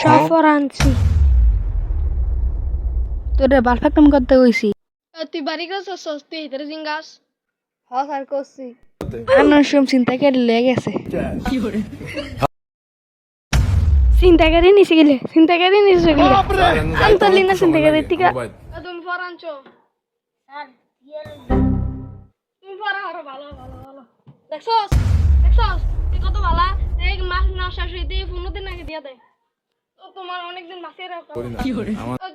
সফর আনছি। তোরে বালফাকটাম করতে কইছি। তুই বাড়ি গেছিস? তুই হিতারে জিঙ্গাস হ স্যার করছি। আমার সব চিন্তা করে লেগে গেছে। চিন্তাকারী নিচে গেলে চিন্তাকারী নিচে গেলে। আমি তো লিনা চিন্তাকারী ঠিক তুমি ফর আনছো? তুমি ফর ভালো ভালো ভালো। দেখছস? দেখছস? তুই কত ভালো এই মাস না শেষ হইতে পনেরো দিন আগে দিয়া দেয়। ও তোমার অনেকদিন মাসে রাখো।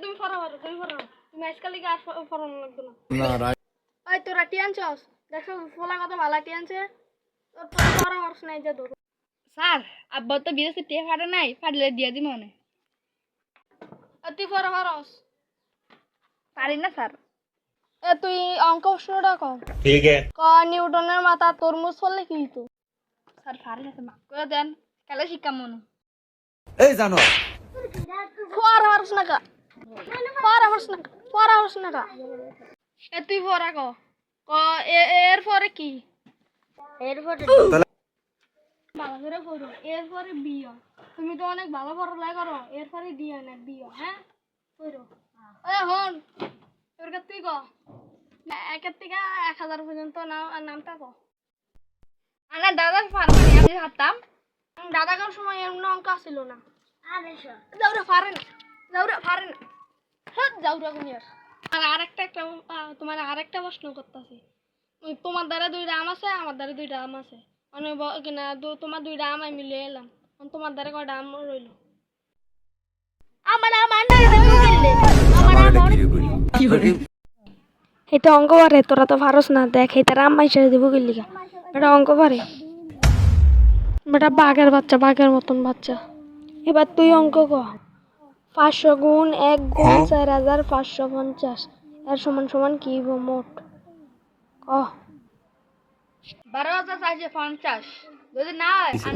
তুমি ফরা তুমি ফরা তুমি আজকাল লিগে আর ফরানো লাগবে না। ওই তোরা টিয়ানছস দেখছ ফলা কত ভালো টিয়ানছে তোর তো ফরা হরস নাই যে ধরো স্যার আব্বা তো বিদেশে টিয়া ফাটে নাই ফাটলে দিয়ে দিব মনে আর তুই ফরা হরস পারি না স্যার। এ তুই অঙ্ক প্রশ্নটা কম ঠিক আছে। ক নিউটনের মাথা তরমুজ ফললে কি হইতো? স্যার পারি না মাফ করে দেন। কালে শিক্ষা মনে? এই জানো। ফর হরস না কা ফর হরস না কা হরস না কা এ তুই ফরা ক ক এ- এর পরে কি? এর পরে ভালো করে পড়ো। এরপরে বিয়ে। তুমি তো অনেক ভালো পড়ালেখা করো। এরপরে দিয়ে না বিয়ে হ্যাঁ? পড়ো। এ হন। তোর কাছ তুই ক? একের থেকে এক হাজার পর্যন্ত নাম নামটা ক। আমার দাদা পারব না আমি হাততাম দাদা কার সময় এমন অঙ্ক আসছিল না। যাওরা পারে না যাওরা পারে না হ্যাঁ যাওরা কুনিয়ার আর আরেকটা একটা তোমার আরেকটা প্রশ্ন করতেছি। তোমার দ্বারা দুইটা আম আছে আমার দ্বারা দুইটা আম আছে। মানে কিনা তোমার দুইটা আম আমি মিলিয়ে এলাম। তোমার দ্বারা কয়টা আম রইল? আমার আমার এটা অঙ্ক পারে তোরা তো পারস না। দেখ এটা রাম মাইসে দিব গেলিকা এটা অঙ্ক পারে। বেটা বাঘের বাচ্চা বাঘের মতন বাচ্চা। এবার তুই অঙ্ক ক। পাঁচশো গুণ এক গুণ চার হাজার পাঁচশো পঞ্চাশ। এর সমান সমান কি মোট? ক। বারো হাজার চারশো পঞ্চাশ। যদি না হয় হ্যাঁ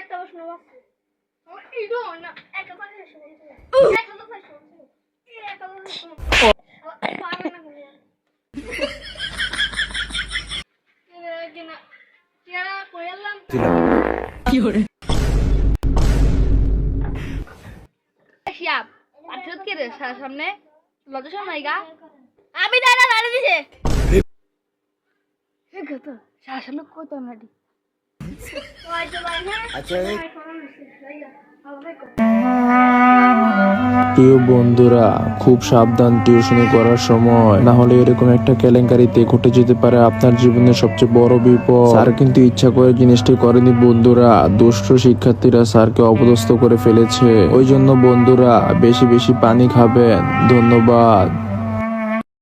একটা প্রশ্ন না এক হাজার চারশো পঞ্চাশ। এক হাজার চারশো পঞ্চাশ। এই এক হাজার চারশো পঞ্চাশ। পারবে না কোনো আর। এ, কিনা শিয়াব কে রে সার সামনে লজ্জা শোনাই গা আমি দাদা দাঁড়িয়ে দিছে হে সামনে কই তো না দি ওই তো ভাই হ্যাঁ আচ্ছা এই প্রিয় বন্ধুরা, খুব সাবধান টিউশনি করার সময়। না হলে এরকম একটা কেলেঙ্কারিতে ঘটে যেতে পারে আপনার জীবনের সবচেয়ে বড় বিপদ। স্যার কিন্তু ইচ্ছা করে জিনিসটি করেনি বন্ধুরা। দুষ্ট শিক্ষার্থীরা স্যারকে অপদস্থ করে ফেলেছে। ওই জন্য বন্ধুরা, বেশি বেশি পানি খাবেন। ধন্যবাদ।